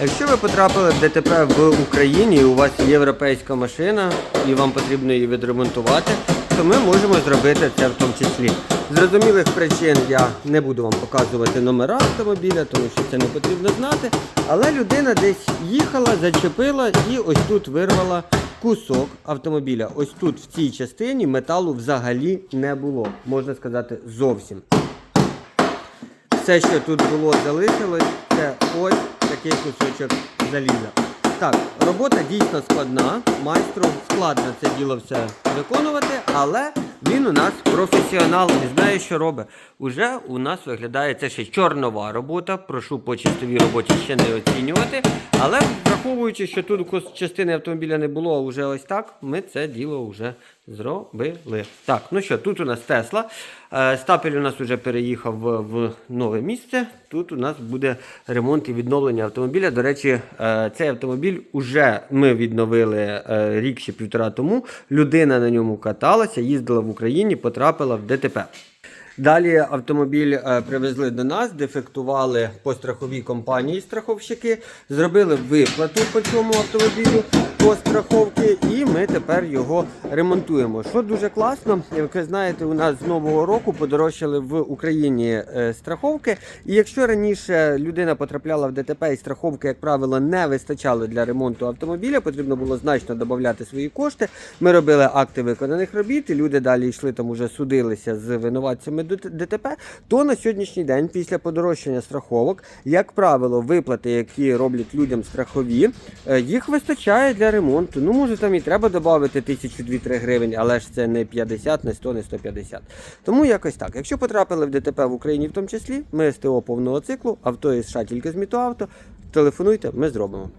Якщо ви потрапили в ДТП в Україні, і у вас є європейська машина і вам потрібно її відремонтувати, то ми можемо зробити це в тому числі. Зрозумілих причин я не буду вам показувати номера автомобіля, тому що це не потрібно знати. Але людина десь їхала, зачепила і ось тут вирвала кусок автомобіля. Ось тут в цій частині металу взагалі не було, можна сказати, зовсім. Все, що тут було, залишилось, це ось такий кусочок заліза. Так, робота дійсно складна. Майстру складно це діло все виконувати, але він у нас професіонал і знає, що робить. Уже у нас виглядає це ще чорнова робота. Прошу по чистовій роботі ще не оцінювати. Але враховуючи, що тут частини автомобіля не було, а вже ось так, ми це діло вже зробили. Так, ну що, тут у нас Тесла. Е, Стапель у нас вже переїхав в, нове місце. Тут у нас буде ремонт і відновлення автомобіля. До речі, е, цей автомобіль уже ми відновили е, рік ще півтора тому. Людина на ньому каталася, їздила в Україні, потрапила в ДТП. Далі автомобіль привезли до нас, дефектували по страховій компанії страховщики, зробили виплату по цьому автомобілю по страховці, і ми тепер його ремонтуємо. Що дуже класно, як ви знаєте, у нас з нового року подорожчали в Україні е, страховки. І якщо раніше людина потрапляла в ДТП і страховки, як правило, не вистачало для ремонту автомобіля, потрібно було значно додати свої кошти. Ми робили акти виконаних робіт, і люди далі йшли там уже судилися з винуватцями ДТ- ДТП. То на сьогоднішній день, після подорожчання страховок, як правило, виплати, які роблять людям страхові, е, їх вистачає для ремонту. Ну, може, там і треба додати тисячу 2-3 гривень, але ж це не 50, не 100, не 150. Тому якось так. Якщо потрапили в ДТП в Україні в тому числі, ми СТО повного циклу, авто із США тільки з Мітоавто, телефонуйте, ми зробимо.